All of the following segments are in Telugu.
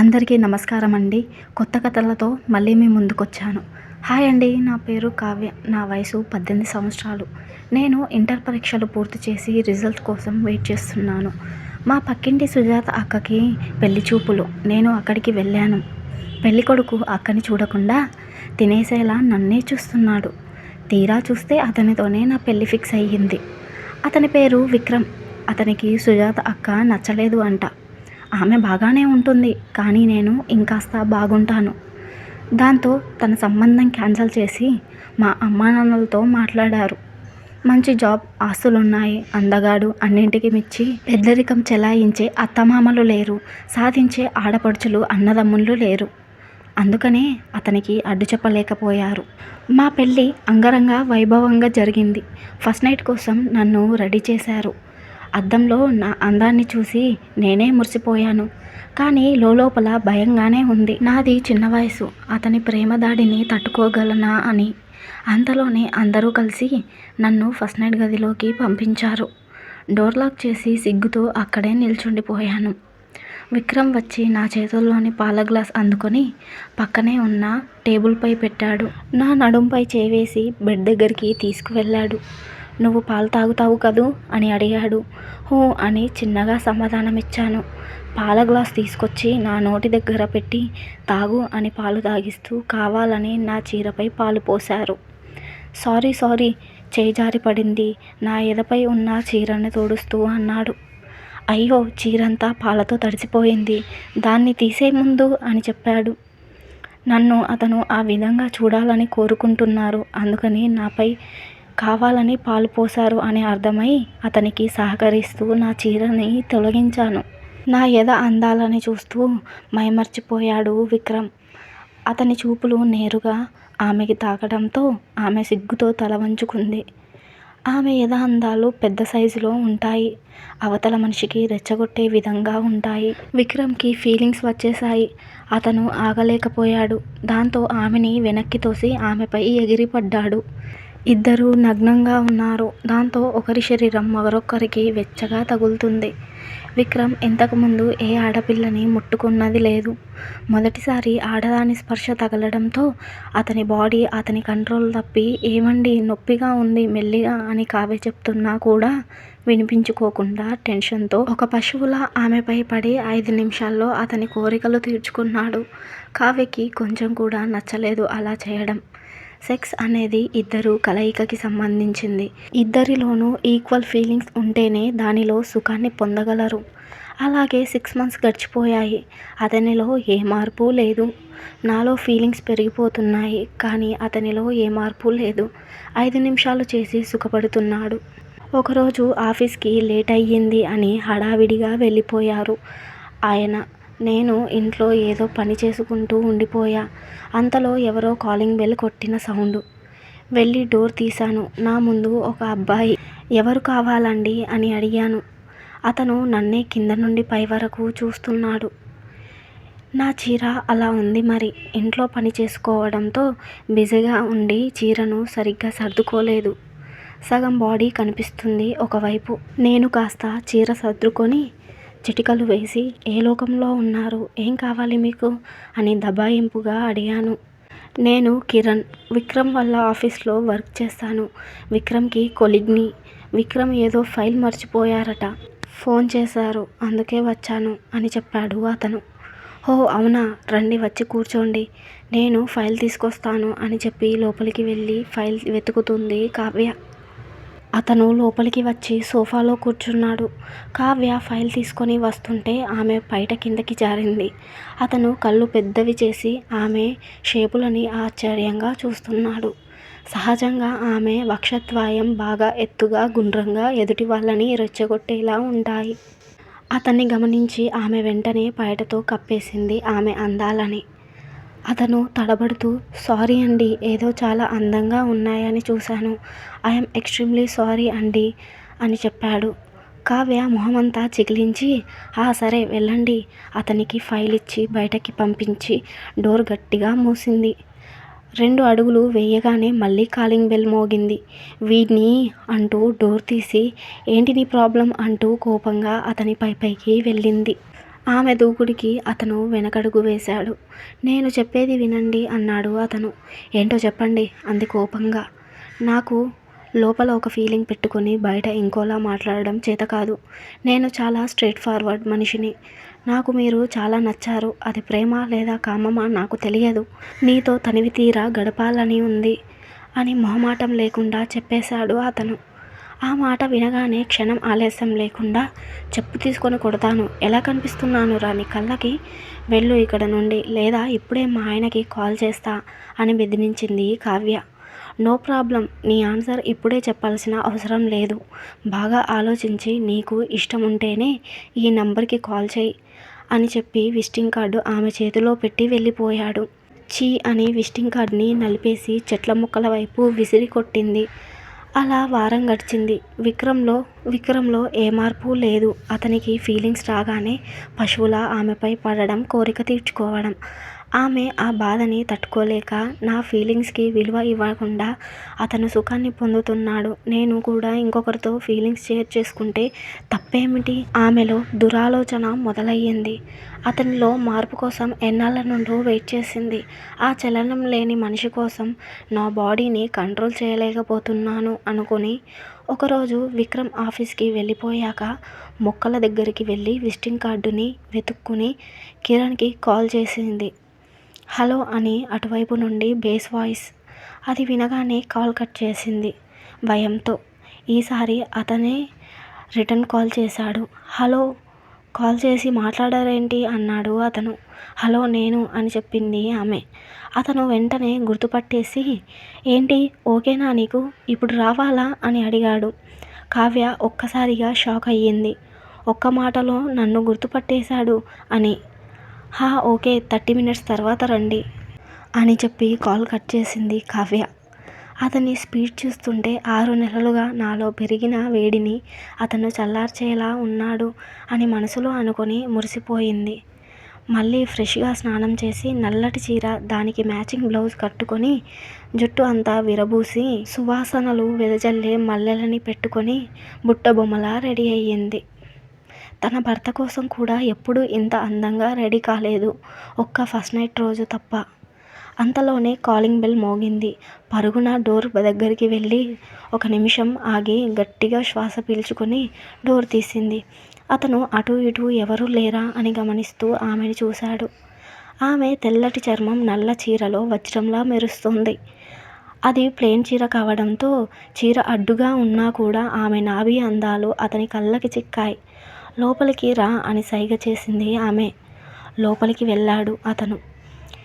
అందరికీ నమస్కారం అండి. కొత్త కథలతో మళ్ళీ మీ ముందుకొచ్చాను. హాయ్ అండి నా పేరు కావ్య నా వయసు పద్దెనిమిది సంవత్సరాలు. నేను ఇంటర్ పరీక్షలు పూర్తి చేసి రిజల్ట్ కోసం వెయిట్ చేస్తున్నాను. మా పక్కింటి సుజాత అక్కకి పెళ్ళి చూపులు. నేను అక్కడికి వెళ్ళాను. పెళ్ళి కొడుకు అక్కని చూడకుండా తినేసేలా నన్నే చూస్తున్నాడు. తీరా చూస్తే అతనితోనే నా పెళ్ళి ఫిక్స్ అయ్యింది. అతని పేరు విక్రమ్. అతనికి సుజాత అక్క నచ్చలేదు అంట. ఆమె బాగానే ఉంటుంది కానీ నేను ఇంకాస్త బాగుంటాను. దాంతో తన సంబంధం క్యాన్సిల్ చేసి మా అమ్మా నాన్నలతో మాట్లాడారు. మంచి జాబ్ ఆస్తులున్నాయి అందగాడు అన్నింటికి మిచ్చి పెద్దరికం చెలాయించే అత్తమామలు లేరు సాధించే ఆడపడుచులు అన్నదమ్ముళ్ళు లేరు. అందుకనే అతనికి అడ్డు చెప్పలేకపోయారు. మా పెళ్ళి అంగరంగ వైభవంగా జరిగింది. ఫస్ట్ నైట్ కోసం నన్ను రెడీ చేశారు. అద్దంలో నా అందాన్ని చూసి నేనే మురిసిపోయాను. కానీ లోపల భయంగానే ఉంది. నాది చిన్న వయసు. అతని ప్రేమ దాడిని తట్టుకోగలనా అని. అంతలోనే అందరూ కలిసి నన్ను ఫస్ట్ నైట్ గదిలోకి పంపించారు. డోర్ లాక్ చేసి సిగ్గుతో అక్కడే నిల్చుండిపోయాను. విక్రమ్ వచ్చి నా చేతుల్లోని పాల గ్లాస్ అందుకొని పక్కనే ఉన్న టేబుల్పై పెట్టాడు. నా నడుంపై చేవేసి బెడ్ దగ్గరికి తీసుకువెళ్ళాడు. నువ్వు పాలు తాగుతావు కదూ? అని అడిగాడు. హూ అని చిన్నగా సమాధానమిచ్చాను. పాల గ్లాస్ తీసుకొచ్చి నా నోటి దగ్గర పెట్టి తాగు అని పాలు తాగిస్తూ కావాలని నా చీరపై పాలు పోశారు. సారీ సారీ చేజారి పడింది నా ఎదపై ఉన్న చీరను తోడుస్తూ అన్నాడు. అయ్యో చీరంతా పాలతో తడిసిపోయింది. దాన్ని తీసే ముందు అని చెప్పాడు. నన్ను అతను ఆ విధంగా చూడాలని కోరుకుంటున్నారు. అందుకని నాపై కావాలని పాలు పోశారు అని అర్థమై అతనికి సహకరిస్తూ నా చీరని తొలగించాను. నా ఎద అందాలని చూస్తూ మైమర్చిపోయాడు విక్రమ్. అతని చూపులు నేరుగా ఆమెకి తాకడంతో ఆమె సిగ్గుతో తల వంచుకుంది. ఆమె ఎద అందాలు పెద్ద సైజులో ఉంటాయి. అవతల మనిషికి రెచ్చగొట్టే విధంగా ఉంటాయి. విక్రమ్కి ఫీలింగ్స్ వచ్చేసాయి అతను ఆగలేకపోయాడు. దాంతో ఆమెని వెనక్కి తోసి ఆమెపై ఎగిరిపడ్డాడు. ఇద్దరూ నగ్నంగా ఉన్నారు. దాంతో ఒకరి శరీరం మరొకరికి వెచ్చగా తగులుతుంది. విక్రమ్ ఇంతకుముందు ఏ ఆడపిల్లని ముట్టుకున్నది లేదు. మొదటిసారి ఆడదాని స్పర్శ తగలడంతో అతని బాడీ అతని కంట్రోల్ తప్పి ఏమండి నొప్పిగా ఉంది మెల్లిగా అని కావ్య చెప్తున్నా కూడా వినిపించుకోకుండా టెన్షన్తో ఒక పశువులా ఆమెపై పడి ఐదు నిమిషాల్లో అతని కోరికలు తీర్చుకున్నాడు. కావ్యకి కొంచెం కూడా నచ్చలేదు అలా చేయడం. సెక్స్ అనేది ఇద్దరు కలయికకి సంబంధించింది. ఇద్దరిలోనూ ఈక్వల్ ఫీలింగ్స్ ఉంటేనే దానిలో సుఖాన్ని పొందగలరు. అలాగే సిక్స్ మంత్స్ గడిచిపోయాయి. అతనిలో ఏ మార్పు లేదు. నాలో ఫీలింగ్స్ పెరిగిపోతున్నాయి. కానీ అతనిలో ఏ మార్పు లేదు. ఐదు నిమిషాలు చేసి సుఖపడుతున్నాడు. ఒకరోజు ఆఫీస్కి లేట్ అయ్యింది అని హడావిడిగా వెళ్ళిపోయారు. ఆయన నేను ఇంట్లో ఏదో పని చేసుకుంటూ ఉండిపోయా. అంతలో ఎవరో కాలింగ్ బెల్ కొట్టిన సౌండ్. వెళ్ళి డోర్ తీశాను. నా ముందు ఒక అబ్బాయి. ఎవరు కావాలండి అని అడిగాను. అతను నన్నే కింద నుండి పై వరకు చూస్తున్నాడు. నా చీర అలా ఉంది మరి. ఇంట్లో పని చేసుకోవడంతో బిజీగా ఉండి చీరను సరిగ్గా సర్దుకోలేదు. సగం బాడీ కనిపిస్తుంది ఒకవైపు. నేను కాస్త చీర సర్దుకొని చిటికలు వేసి ఏ లోకంలో ఉన్నారు? ఏం కావాలి మీకు? అని దబాయింపుగా అడిగాను. నేను కిరణ్. విక్రమ్ వాళ్ళ ఆఫీస్లో వర్క్ చేస్తాను. విక్రమ్కి కొలిగ్ని. విక్రమ్ ఏదో ఫైల్ మర్చిపోయారట. ఫోన్ చేశారు. అందుకే వచ్చాను అని చెప్పాడు అతను. ఓ అవునా? రండి వచ్చి కూర్చోండి. నేను ఫైల్ తీసుకొస్తాను అని చెప్పి లోపలికి వెళ్ళి ఫైల్ వెతుకుతుంది కావ్య. అతను లోపలికి వచ్చి సోఫాలో కూర్చున్నాడు. కావ్య ఫైల్ తీసుకొని వస్తుంటే ఆమె బయట కిందకి జారింది. అతను కళ్ళు పెద్దవి చేసి ఆమె షేపులని ఆశ్చర్యంగా చూస్తున్నాడు. సహజంగా ఆమె వక్షత్వాయం బాగా ఎత్తుగా గుండ్రంగా ఎదుటి వాళ్ళని రెచ్చగొట్టేలా ఉంటాయి. అతన్ని గమనించి ఆమె వెంటనే బయటతో కప్పేసింది ఆమె అందాలని. అతను తడబడుతూ సారీ అండి ఏదో చాలా అందంగా ఉన్నాయని చూశాను. ఐఎమ్ ఎక్స్ట్రీమ్లీ సారీ అండి అని చెప్పాడు. కావ్య మొహమంతా చిగిలించి ఆ సరే వెళ్ళండి. అతనికి ఫైల్ ఇచ్చి బయటకి పంపించి డోర్ గట్టిగా మూసింది. రెండు అడుగులు వేయగానే మళ్ళీ కాలింగ్ బెల్ మోగింది. వీడిని అంటూ డోర్ తీసి ఏంటి నీ ప్రాబ్లం? అంటూ కోపంగా అతని పై పైకి వెళ్ళింది. ఆమె దూకుడికి అతను వెనకడుగు వేశాడు. నేను చెప్పేది వినండి అన్నాడు అతను. ఏంటో చెప్పండి అంది కోపంగా. నాకు లోపల ఒక ఫీలింగ్ పెట్టుకుని బయట ఇంకోలా మాట్లాడడం చేతకాదు. నేను చాలా స్ట్రైట్ ఫార్వర్డ్ మనిషిని. నాకు మీరు చాలా నచ్చారు. అది ప్రేమ లేదా కామమా నాకు తెలియదు. నీతో తనివి తీరా గడపాలని ఉంది అని మొహమాటం లేకుండా చెప్పేశాడు అతను. ఆ మాట వినగానే క్షణం ఆలస్యం లేకుండా చెప్పు తీసుకొని కొడతాను. ఎలా కనిపిస్తున్నాను రాని కళ్ళకి? వెళ్ళు ఇక్కడ నుండి లేదా ఇప్పుడే మా ఆయనకి కాల్ చేస్తా అని బెదిరించింది కావ్య. నో ప్రాబ్లం నీ ఆన్సర్ ఇప్పుడే చెప్పాల్సిన అవసరం లేదు. బాగా ఆలోచించి నీకు ఇష్టం ఉంటేనే ఈ నంబర్కి కాల్ చేయి అని చెప్పి విజిటింగ్ కార్డు ఆమె చేతిలో పెట్టి వెళ్ళిపోయాడు. చీ అని విజిటింగ్ కార్డుని నలిపేసి చెట్ల ముక్కల వైపు విసిరి కొట్టింది. అలా వారం గడిచింది. విక్రమ్లో విక్రమ్లో ఏ మార్పు లేదు. అతనికి ఫీలింగ్స్ రాగానే పశువులా ఆమెపై పడడం కోరిక తీర్చుకోవడం. ఆమె ఆ బాధని తట్టుకోలేక నా ఫీలింగ్స్కి విలువ ఇవ్వకుండా అతను సుఖాన్ని పొందుతున్నాడు. నేను కూడా ఇంకొకరితో ఫీలింగ్స్ షేర్ చేసుకుంటే తప్పేమిటి? ఆమెలో దురాలోచన మొదలయ్యింది అతనిలో మార్పు కోసం ఎన్నాళ్ళ నుండో వెయిట్ చేసింది. ఆ చలనం లేని మనిషి కోసం నా బాడీని కంట్రోల్ చేయలేకపోతున్నాను అనుకుని ఒకరోజు విక్రమ్ ఆఫీస్కి వెళ్ళిపోయాక మొక్కల దగ్గరికి వెళ్ళి విజిటింగ్ కార్డుని వెతుక్కుని కిరణ్కి కాల్ చేసింది. హలో అని అటువైపు నుండి బేస్ వాయిస్. అది వినగానే కాల్ కట్ చేసింది భయంతో. ఈసారి అతనే రిటర్న్ కాల్ చేశాడు. హలో కాల్ చేసి మాట్లాడారేంటి అన్నాడు అతను. హలో నేను అని చెప్పింది ఆమె. అతను వెంటనే గుర్తుపట్టేసి ఏంటి ఓకేనా నీకు? ఇప్పుడు రావాలా అని అడిగాడు. కావ్య ఒక్కసారిగా షాక్ అయ్యింది. ఒక్క మాటలో నన్ను గుర్తుపట్టేశాడు అని. హా ఓకే థర్టీ మినిట్స్ తర్వాత రండి. అని చెప్పి కాల్ కట్ చేసింది కావ్య. అతని స్పీడ్ చూస్తుంటే ఆరు నెలలుగా నాలో పెరిగిన వేడిని అతను చల్లార్చేలా ఉన్నాడు అని మనసులో అనుకుని మురిసిపోయింది. మళ్ళీ ఫ్రెష్గా స్నానం చేసి నల్లటి చీర దానికి మ్యాచింగ్ బ్లౌజ్ కట్టుకొని జుట్టు అంతా విరబూసి సువాసనలు వెదజల్లే మల్లెలని పెట్టుకుని బుట్టబొమ్మలా రెడీ అయ్యింది తన భర్త కోసం కూడా ఎప్పుడూ ఇంత అందంగా రెడీ కాలేదు. ఒక్క ఫస్ట్ నైట్ రోజు తప్ప. అంతలోనే కాలింగ్ బెల్ మోగింది. పరుగున డోర్ దగ్గరికి వెళ్ళి ఒక నిమిషం ఆగి గట్టిగా శ్వాస పీల్చుకుని డోర్ తీసింది. అతను అటు ఇటు ఎవరూ లేరా అని గమనిస్తూ ఆమెని చూశాడు. ఆమె తెల్లటి చర్మం నల్ల చీరలో వజ్రంలా మెరుస్తుంది అది ప్లేన్ చీర కావడంతో చీర అడ్డుగా ఉన్నా కూడా ఆమె నాభి అందాలు అతని కళ్ళకి చిక్కాయి లోపలికి రా అని సైగ చేసింది ఆమె. లోపలికి వెళ్ళాడు అతను.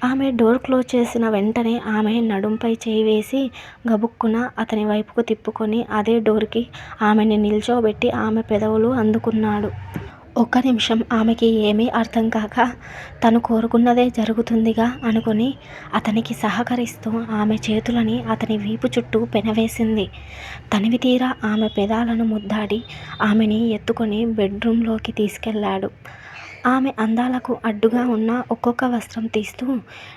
ఆమె డోర్ క్లోజ్ చేసిన వెంటనే ఆమె నడుంపై చేయి వేసి గబుక్కున అతని వైపుకు తిప్పుకొని అదే డోర్కి ఆమెని నిల్చోబెట్టి ఆమె పెదవులు అందుకున్నాడు. ఒక్క నిమిషం ఆమెకి ఏమీ అర్థంకాక తను కోరుకున్నదే జరుగుతుందిగా అనుకుని అతనికి సహకరిస్తూ ఆమె చేతులని అతని వీపు చుట్టూ పెనవేసింది. తనివితీరా ఆమె పెదాలను ముద్దాడి ఆమెని ఎత్తుకొని బెడ్రూమ్లోకి తీసుకెళ్ళాడు తీసుకెళ్ళాడు. ఆమె అందాలకు అడ్డుగా ఉన్న ఒక్కొక్క వస్త్రం తీస్తూ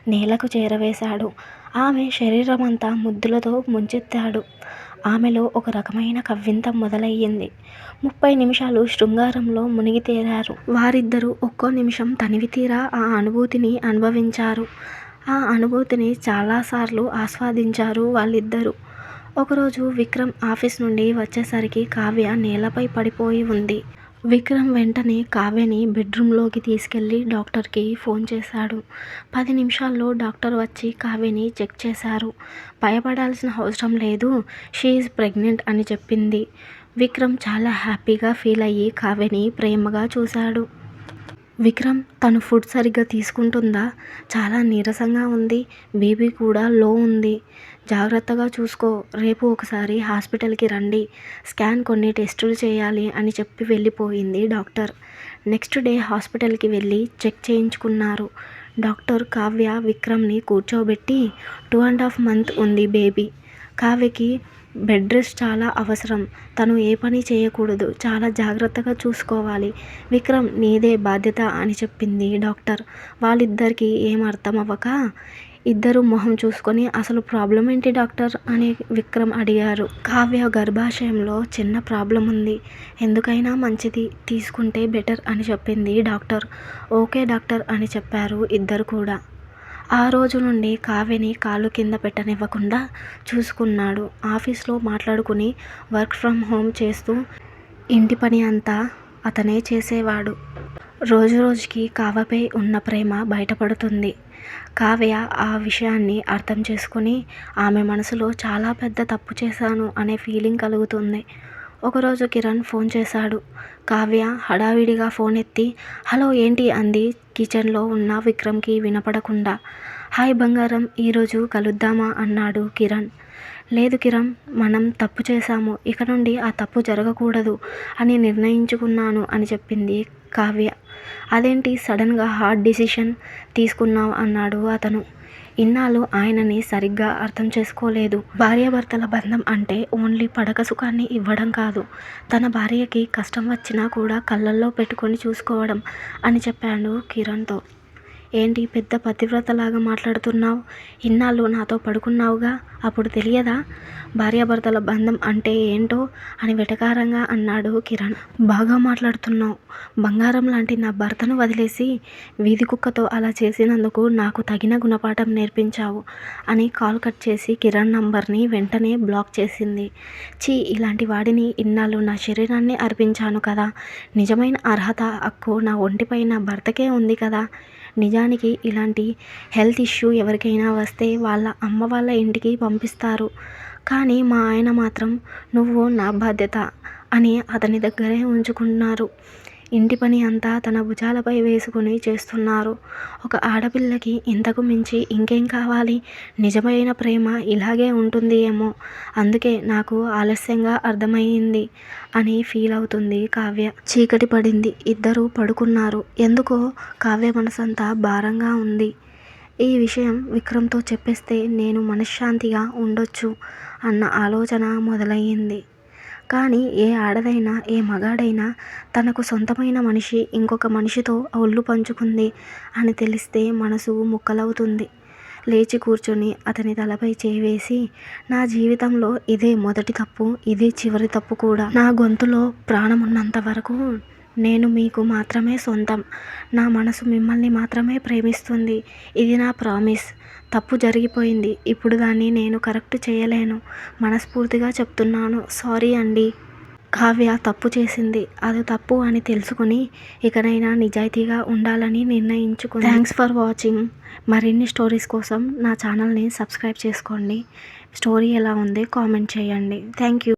నేలకు చేరవేశాడు. ఆమె శరీరమంతా ముద్దులతో ముంచెత్తాడు. ఆమెలో ఒక రకమైన కవ్వింత మొదలయ్యింది ముప్పై నిమిషాలు శృంగారంలో మునిగి తేలారు. వారిద్దరూ ఒక్కో నిమిషం తనివితీరా ఆ అనుభూతిని అనుభవించారు. ఆ అనుభూతిని చాలాసార్లు ఆస్వాదించారు వాళ్ళిద్దరూ. ఒకరోజు విక్రమ్ ఆఫీస్ నుండి వచ్చేసరికి కావ్య నేలపై పడిపోయి ఉంది. విక్రమ్ వెంటనే కావ్యని బెడ్రూమ్లోకి తీసుకెళ్ళి డాక్టర్కి ఫోన్ చేశాడు. పది నిమిషాల్లో డాక్టర్ వచ్చి కావ్యని చెక్ చేశారు. భయపడాల్సిన అవసరం లేదు. షీ ఈజ్ ప్రెగ్నెంట్ అని చెప్పింది. విక్రమ్ చాలా హ్యాపీగా ఫీల్ అయ్యి కావ్యని ప్రేమగా చూశాడు. విక్రమ్ తను ఫుడ్ సరిగ్గా తీసుకుంటుందా? చాలా నీరసంగా ఉంది. బీపీ కూడా లో ఉంది. జాగ్రత్తగా చూసుకో. రేపు ఒకసారి హాస్పిటల్కి రండి. స్కాన్ కొన్ని టెస్టులు చేయాలి అని చెప్పి వెళ్ళిపోయింది డాక్టర్. నెక్స్ట్ డే హాస్పిటల్కి వెళ్ళి చెక్ చేయించుకున్నారు. డాక్టర్ కావ్య, విక్రమ్ని కూర్చోబెట్టి టూ అండ్ హాఫ్ మంత్ ఉంది బేబీ. కావ్యకి బెడ్ రెస్ట్ చాలా అవసరం. తను ఏ పని చేయకూడదు. చాలా జాగ్రత్తగా చూసుకోవాలి. విక్రమ్ నీదే బాధ్యత అని చెప్పింది డాక్టర్. వాళ్ళిద్దరికీ ఏం అర్థం అవ్వక ఇద్దరు మొహం చూసుకొని అసలు ప్రాబ్లం ఏంటి డాక్టర్? అని విక్రమ్ అడిగారు. కావ్య గర్భాశయంలో చిన్న ప్రాబ్లం ఉంది. ఎందుకైనా మంచిది. తీసుకుంటే బెటర్ అని చెప్పింది డాక్టర్. ఓకే డాక్టర్ అని చెప్పారు ఇద్దరు కూడా. ఆ రోజు నుండి కావ్యని కాళ్ళు కింద పెట్టనివ్వకుండా చూసుకున్నాడు. ఆఫీస్లో మాట్లాడుకుని వర్క్ ఫ్రమ్ హోమ్ చేస్తూ ఇంటి పని అంతా అతనే చేసేవాడు. రోజు రోజుకి కావ్యపై ఉన్న ప్రేమ బయటపడుతుంది. కావ్య ఆ విషయాన్ని అర్థం చేసుకుని ఆమె మనసులో చాలా పెద్ద తప్పు చేశాను అనే ఫీలింగ్ కలుగుతుంది. ఒకరోజు కిరణ్ ఫోన్ చేశాడు. కావ్య హడావిడిగా ఫోన్ ఎత్తి హలో ఏంటి? అంది కిచెన్లో ఉన్న విక్రమ్కి వినపడకుండా. హాయ్ బంగారం ఈరోజు కలుద్దామా? అన్నాడు కిరణ్. లేదు కిరణ్ మనం తప్పు చేశాము. ఇక నుండి ఆ తప్పు జరగకూడదు అని నిర్ణయించుకున్నాను అని చెప్పింది కావ్య. అదేంటి? సడన్గా హార్డ్ డిసిషన్ తీసుకున్నావు అన్నాడు అతను. ఇన్నాళ్ళు ఆయనని సరిగ్గా అర్థం చేసుకోలేదు. భార్యాభర్తల బంధం అంటే ఓన్లీ పడక సుఖాన్ని ఇవ్వడం కాదు. తన భార్యకి కష్టం వచ్చినా కూడా కళ్ళల్లో పెట్టుకొని చూసుకోవడం అని చెప్పాడు కిరణ్తో. ఏంటి పెద్ద పతివ్రతలాగా మాట్లాడుతున్నావు? ఇన్నాళ్ళు నాతో పడుకున్నావుగా? అప్పుడు తెలియదా? భార్యాభర్తల బంధం అంటే ఏంటో? అని వెటకారంగా అన్నాడు కిరణ్. బాగా మాట్లాడుతున్నావు. బంగారం లాంటి నా భర్తను వదిలేసి వీధి కుక్కతో అలా చేసినందుకు నాకు తగిన గుణపాఠం నేర్పించావు అని కాల్ కట్ చేసి కిరణ్ నంబర్ని వెంటనే బ్లాక్ చేసింది. చీ ఇలాంటి వాడిని ఇన్నాళ్ళు నా శరీరాన్ని అర్పించాను కదా. నిజమైన అర్హత హక్కు నా ఒంటిపై నా భర్తకే ఉంది కదా. నిజానికి ఇలాంటి హెల్త్ ఇష్యూ ఎవరికైనా వస్తే వాళ్ళ అమ్మ వాళ్ళ ఇంటికి పంపిస్తారు. కానీ మా ఆయన మాత్రం నువ్వు నా బాధ్యత అని అతని దగ్గరే ఉంచుకున్నారు ఇంటి పని అంతా తన భుజాలపై వేసుకుని చేస్తున్నారు. ఒక ఆడపిల్లకి ఇంతకు మించి ఇంకేం కావాలి? నిజమైన ప్రేమ ఇలాగే ఉంటుంది ఏమో. అందుకే నాకు ఆలస్యంగా అర్థమయ్యింది అని ఫీల్ అవుతుంది కావ్య. చీకటి పడింది. ఇద్దరు పడుకున్నారు. ఎందుకో కావ్య మనసంతా భారంగా ఉంది. ఈ విషయం విక్రమ్తో చెప్పేస్తే నేను మనశ్శాంతిగా ఉండొచ్చు అన్న ఆలోచన మొదలయ్యింది. కానీ ఏ ఆడదైనా ఏ మగాడైనా తనకు సొంతమైన మనిషి ఇంకొక మనిషితో ఒళ్ళు పంచుకుంది అని తెలిస్తే మనసు ముక్కలవుతుంది. లేచి కూర్చొని అతని తలపై చేవేసి నా జీవితంలో ఇదే మొదటి తప్పు ఇదే చివరి తప్పు కూడా. నా గొంతులో ప్రాణం ఉన్నంత వరకు నేను మీకు మాత్రమే సొంతం. నా మనసు మిమ్మల్ని మాత్రమే ప్రేమిస్తుంది. ఇది నా ప్రామిస్. తప్పు జరిగిపోయింది. ఇప్పుడు దాన్ని నేను కరెక్ట్ చేయలేను. మనస్ఫూర్తిగా చెప్తున్నాను. సారీ అండి. కావ్య తప్పు చేసింది. అది తప్పు అని తెలుసుకుని ఇకనైనా నిజాయితీగా ఉండాలని నిర్ణయించుకుంది. థ్యాంక్స్ ఫర్ వాచింగ్ మరిన్ని స్టోరీస్ కోసం నా ఛానల్ని సబ్స్క్రైబ్ చేసుకోండి. స్టోరీ ఎలా ఉంది? కామెంట్ చేయండి. Thank you